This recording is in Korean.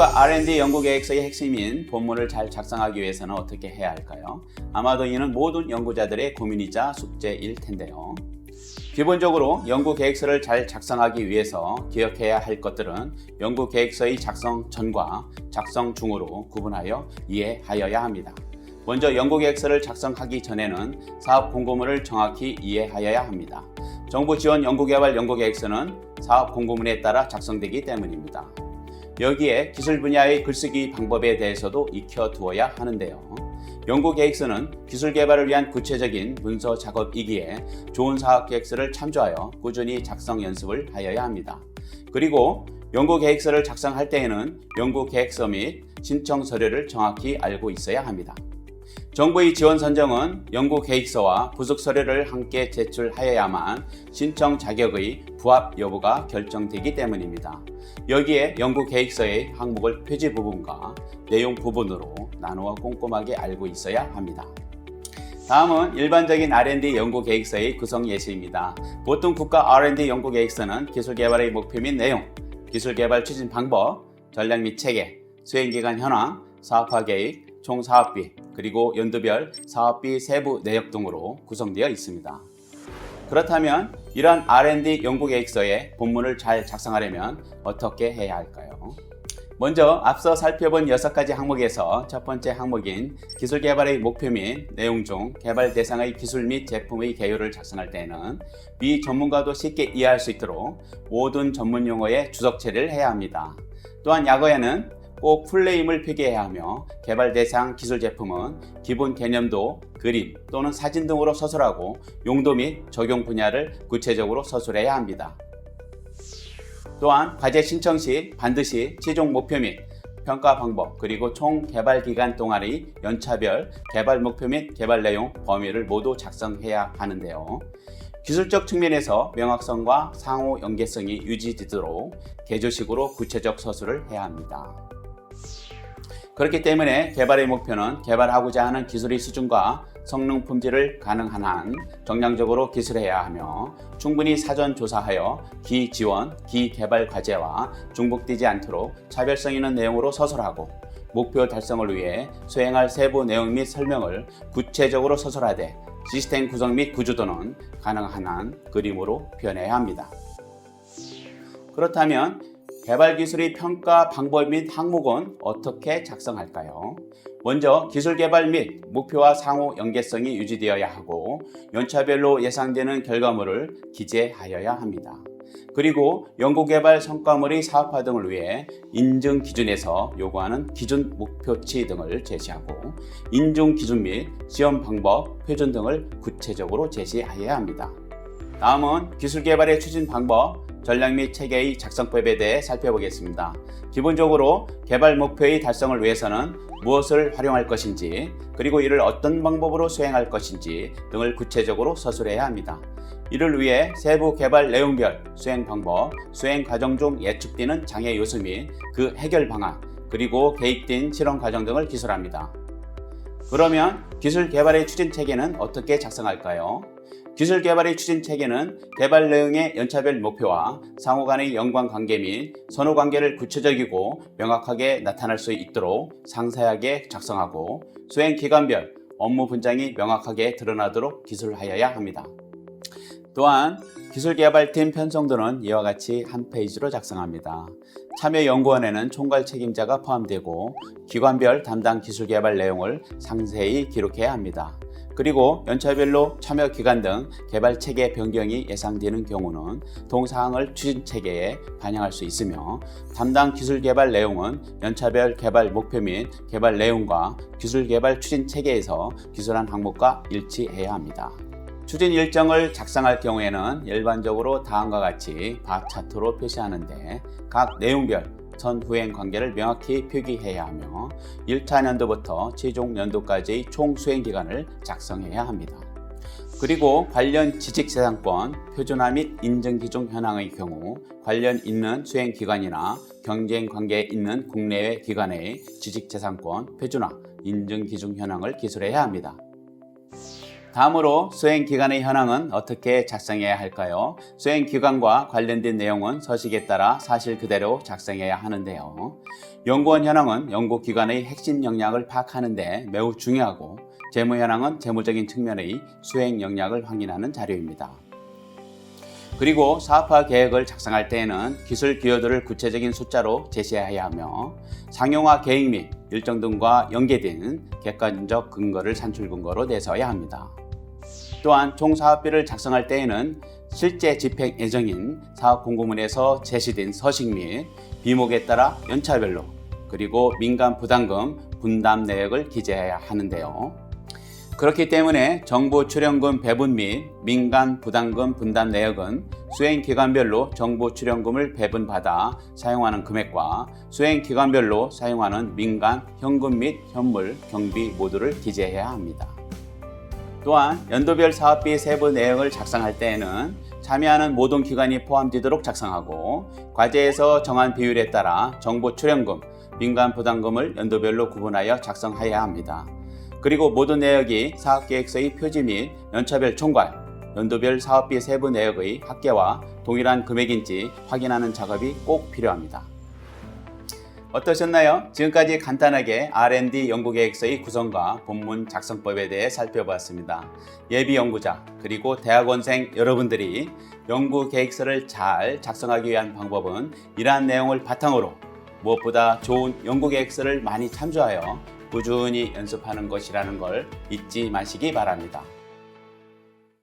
국가 R&D 연구 계획서의 핵심인 본문을 잘 작성하기 위해서는 어떻게 해야 할까요? 아마도 이는 모든 연구자들의 고민이자 숙제일 텐데요. 기본적으로 연구 계획서를 잘 작성하기 위해서 기억해야 할 것들은 연구 계획서의 작성 전과 작성 중으로 구분하여 이해하여야 합니다. 먼저 연구 계획서를 작성하기 전에는 사업 공고문을 정확히 이해하여야 합니다. 정부 지원 연구개발 연구계획서는 사업 공고문에 따라 작성되기 때문입니다. 여기에 기술 분야의 글쓰기 방법에 대해서도 익혀두어야 하는데요. 연구 계획서는 기술 개발을 위한 구체적인 문서 작업이기에 좋은 사업 계획서를 참조하여 꾸준히 작성 연습을 하여야 합니다. 그리고 연구 계획서를 작성할 때에는 연구 계획서 및 신청 서류를 정확히 알고 있어야 합니다. 정부의 지원 선정은 연구 계획서와 부속 서류를 함께 제출하여야만 신청 자격의 부합 여부가 결정되기 때문입니다. 여기에 연구 계획서의 항목을 표지 부분과 내용 부분으로 나누어 꼼꼼하게 알고 있어야 합니다. 다음은 일반적인 R&D 연구 계획서의 구성 예시입니다. 보통 국가 R&D 연구 계획서는 기술 개발의 목표 및 내용, 기술 개발 추진 방법, 전략 및 체계, 수행 기간 현황, 사업화 계획, 총 사업비, 그리고 연도별 사업비 세부 내역 등으로 구성되어 있습니다. 그렇다면 이러한 R&D 연구 계획서의 본문을 잘 작성하려면 어떻게 해야 할까요? 먼저 앞서 살펴본 6가지 항목에서 첫 번째 항목인 기술 개발의 목표 및 내용 중 개발 대상의 기술 및 제품의 개요를 작성할 때에는 비전문가도 쉽게 이해할 수 있도록 모든 전문 용어의 주석 처리를 해야 합니다. 또한 약어에는 꼭 풀네임을 표기해야 하며 개발 대상 기술 제품은 기본 개념도 그림 또는 사진 등으로 서술하고 용도 및 적용 분야를 구체적으로 서술해야 합니다. 또한 과제 신청 시 반드시 최종 목표 및 평가 방법 그리고 총 개발 기간 동안의 연차별 개발 목표 및 개발 내용 범위를 모두 작성해야 하는데요. 기술적 측면에서 명확성과 상호 연계성이 유지되도록 개조식으로 구체적 서술을 해야 합니다. 그렇기 때문에 개발의 목표는 개발하고자 하는 기술의 수준과 성능 품질을 가능한 한 정량적으로 기술해야 하며 충분히 사전 조사하여 기 지원, 기 개발 과제와 중복되지 않도록 차별성 있는 내용으로 서술하고 목표 달성을 위해 수행할 세부 내용 및 설명을 구체적으로 서술하되 시스템 구성 및 구조도는 가능한 한 그림으로 표현해야 합니다. 그렇다면 개발 기술의 평가 방법 및 항목은 어떻게 작성할까요? 먼저 기술 개발 및 목표와 상호 연계성이 유지되어야 하고 연차별로 예상되는 결과물을 기재하여야 합니다. 그리고 연구개발 성과물의 사업화 등을 위해 인증 기준에서 요구하는 기준 목표치 등을 제시하고 인증 기준 및 시험 방법, 표준 등을 구체적으로 제시해야 합니다. 다음은 기술 개발의 추진 방법, 전략 및 체계의 작성법에 대해 살펴보겠습니다. 기본적으로 개발 목표의 달성을 위해서는 무엇을 활용할 것인지, 그리고 이를 어떤 방법으로 수행할 것인지 등을 구체적으로 서술해야 합니다. 이를 위해 세부 개발 내용별 수행 방법, 수행 과정 중 예측되는 장애 요소 및 그 해결 방안, 그리고 계획된 실험 과정 등을 기술합니다. 그러면 기술 개발의 추진 체계는 어떻게 작성할까요? 기술 개발의 추진 체계는 개발 내용의 연차별 목표와 상호 간의 연관 관계 및 선호 관계를 구체적이고 명확하게 나타날 수 있도록 상세하게 작성하고 수행 기간별 업무 분장이 명확하게 드러나도록 기술하여야 합니다. 또한 기술개발팀 편성도는 이와 같이 한 페이지로 작성합니다. 참여연구원에는 총괄 책임자가 포함되고 기관별 담당 기술개발 내용을 상세히 기록해야 합니다. 그리고 연차별로 참여 기간 등 개발 체계 변경이 예상되는 경우는 동사항을 추진 체계에 반영할 수 있으며 담당 기술 개발 내용은 연차별 개발 목표 및 개발 내용과 기술 개발 추진 체계에서 기술한 항목과 일치해야 합니다. 추진 일정을 작성할 경우에는 일반적으로 다음과 같이 바 차트로 표시하는데 각 내용별 선후행 관계를 명확히 표기해야 하며 1차 연도부터 최종 연도까지의 총 수행 기간을 작성해야 합니다. 그리고 관련 지식재산권, 표준화 및 인증 기준 현황의 경우 관련 있는 수행 기관이나 경쟁 관계에 있는 국내외 기관의 지식재산권, 표준화, 인증 기준 현황을 기술해야 합니다. 다음으로 수행 기간의 현황은 어떻게 작성해야 할까요? 수행 기간과 관련된 내용은 서식에 따라 사실 그대로 작성해야 하는데요. 연구원 현황은 연구 기관의 핵심 역량을 파악하는데 매우 중요하고 재무 현황은 재무적인 측면의 수행 역량을 확인하는 자료입니다. 그리고 사업화 계획을 작성할 때에는 기술 기여도를 구체적인 숫자로 제시해야 하며 상용화 계획 및 일정 등과 연계된 객관적 근거를 산출 근거로 내서야 합니다. 또한 총 사업비를 작성할 때에는 실제 집행 예정인 사업 공고문에서 제시된 서식 및 비목에 따라 연차별로 그리고 민간 부담금 분담 내역을 기재해야 하는데요. 그렇기 때문에 정부 출연금 배분 및 민간 부담금 분담 내역은 수행 기간별로 정부 출연금을 배분받아 사용하는 금액과 수행 기간별로 사용하는 민간 현금 및 현물 경비 모두를 기재해야 합니다. 또한 연도별 사업비 세부 내역을 작성할 때에는 참여하는 모든 기관이 포함되도록 작성하고 과제에서 정한 비율에 따라 정부 출연금, 민간 부담금을 연도별로 구분하여 작성해야 합니다. 그리고 모든 내역이 사업계획서의 표지 및 연차별 총괄, 연도별 사업비 세부 내역의 합계와 동일한 금액인지 확인하는 작업이 꼭 필요합니다. 어떠셨나요? 지금까지 간단하게 R&D 연구계획서의 구성과 본문 작성법에 대해 살펴보았습니다. 예비 연구자 그리고 대학원생 여러분들이 연구계획서를 잘 작성하기 위한 방법은 이러한 내용을 바탕으로 무엇보다 좋은 연구계획서를 많이 참조하여 꾸준히 연습하는 것이라는 걸 잊지 마시기 바랍니다.